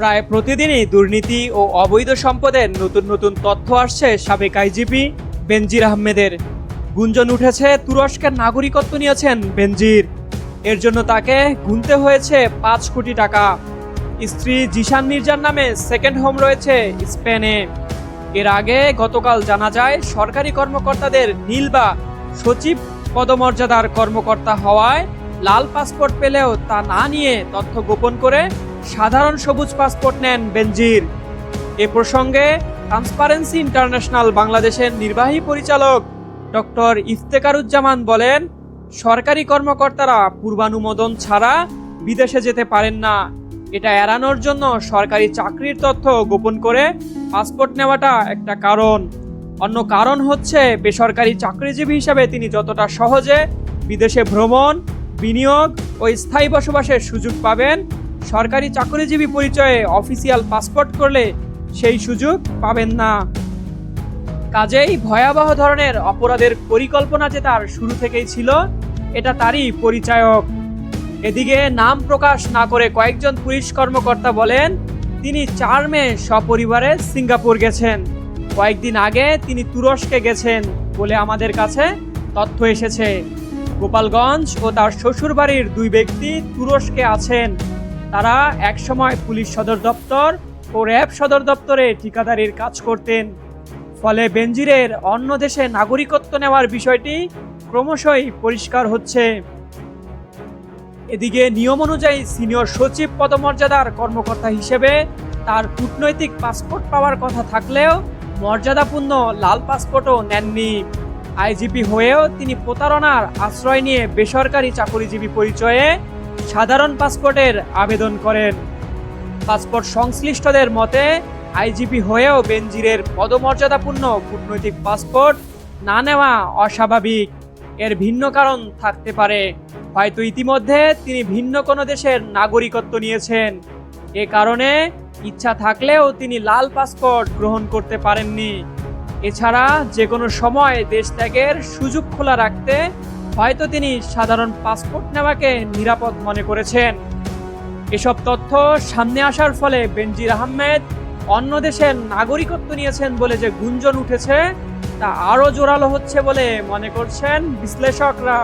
প্রায় প্রতিদিনই দুর্নীতি ও অবৈধ সম্পদের নতুন নতুন তথ্য আসছে সাবেক আইজিপি বেনজির আহমেদের। গুঞ্জন উঠেছে, তুরস্কের নাগরিকত্ব নিয়েছেন বেনজির। এর জন্য তাকে গুনতে হয়েছে পাঁচ কোটি টাকা। স্ত্রী জিশান মির্জার নামে সেকেন্ড হোম রয়েছে স্পেনে। এর আগে গতকাল জানা যায়, সরকারি কর্মকর্তাদের নীল বা সচিব পদমর্যাদার কর্মকর্তা হওয়ায় লাল পাসপোর্ট পেলেও তা না নিয়ে তথ্য গোপন করে সাধারণ সবুজ পাসপোর্ট নেন বেনজির। এ প্রসঙ্গে ট্রান্সপারেন্সি ইন্টারন্যাশনাল বাংলাদেশের নির্বাহী পরিচালক ডক্টর ইফতেকারুজ্জামান বলেন, সরকারি কর্মকর্তারা পূর্বানুমোদন ছাড়া বিদেশে যেতে পারেন না। এটা এড়ানোর জন্য সরকারি চাকরির তথ্য গোপন করে পাসপোর্ট নেওয়াটা একটা কারণ। অন্য কারণ হচ্ছে বেসরকারি চাকরিজীবী হিসাবে তিনি যতটা সহজে বিদেশে ভ্রমণ, বিনিয়োগ ও স্থায়ী বসবাসের সুযোগ পাবেন সরকারি চাকরিজীবী পরিচয়ে অফিসিয়াল পাসপোর্ট করলে সেই সুযোগ পাবেন না। কাজেই ভয়াবহ ধরনের অপরাধের পরিকল্পনা যে তার শুরু থেকেই ছিল, এটা তারই পরিচায়ক। এদিকে নাম প্রকাশ না করে কয়েকজন পুলিশ কর্মকর্তা বলেন, তিনি চার মে সপরিবারে সিঙ্গাপুর গেছেন। কয়েকদিন আগে তিনি তুরস্কে গেছেন বলে আমাদের কাছে তথ্য এসেছে। গোপালগঞ্জ ও তার শ্বশুরবাড়ির দুই ব্যক্তি তুরস্কে আছেন। তারা একসময় পুলিশ সদর দপ্তর ও র্যাব সদর দপ্তরে ঠিকাদারির কাজ করতেন। ফলে বেনজিরের অন্য দেশে নাগরিকত্ব নেওয়ার বিষয়টি ক্রমশই পরিষ্কার হচ্ছে। এদিকে নিয়ম অনুযায়ী সিনিয়র সচিব পদমর্যাদার কর্মকর্তা হিসেবে তার কূটনৈতিক পাসপোর্ট পাওয়ার কথা থাকলেও মর্যাদাপূর্ণ লাল পাসপোর্টও নেননি। আইজিপি হয়েও তিনি প্রতারণার আশ্রয় নিয়ে বেসরকারি চাকরিজীবী পরিচয়ে সাধারণ পাসপোর্টের আবেদন করেন। পাসপোর্ট সংশ্লিষ্টদের মতে, আইজিপি হয়েও বেনজিরের পদমর্যাদাপূর্ণ কূটনৈতিক পাসপোর্ট না নেওয়া অস্বাভাবিক। এর ভিন্ন কারণ থাকতে পারে। হয়তো ইতিমধ্যে তিনি ভিন্ন কোনো দেশের নাগরিকত্ব নিয়েছেন। এ কারণে ইচ্ছা থাকলেও তিনি লাল পাসপোর্ট গ্রহণ করতে পারেননি। এছাড়া যে কোনো সময় দেশ ত্যাগের সুযোগ খোলা রাখতে হয়তো তিনি সাধারণ পাসপোর্ট নেওয়াকে নিরাপদ মনে করেছেন। এসব তথ্য সামনে আসার ফলে বেনজির আহমেদ অন্য দেশের নাগরিকত্ব নিয়েছেন বলে যে গুঞ্জন উঠেছে, তা আরও জোরালো হচ্ছে বলে মনে করছেন বিশ্লেষকরা।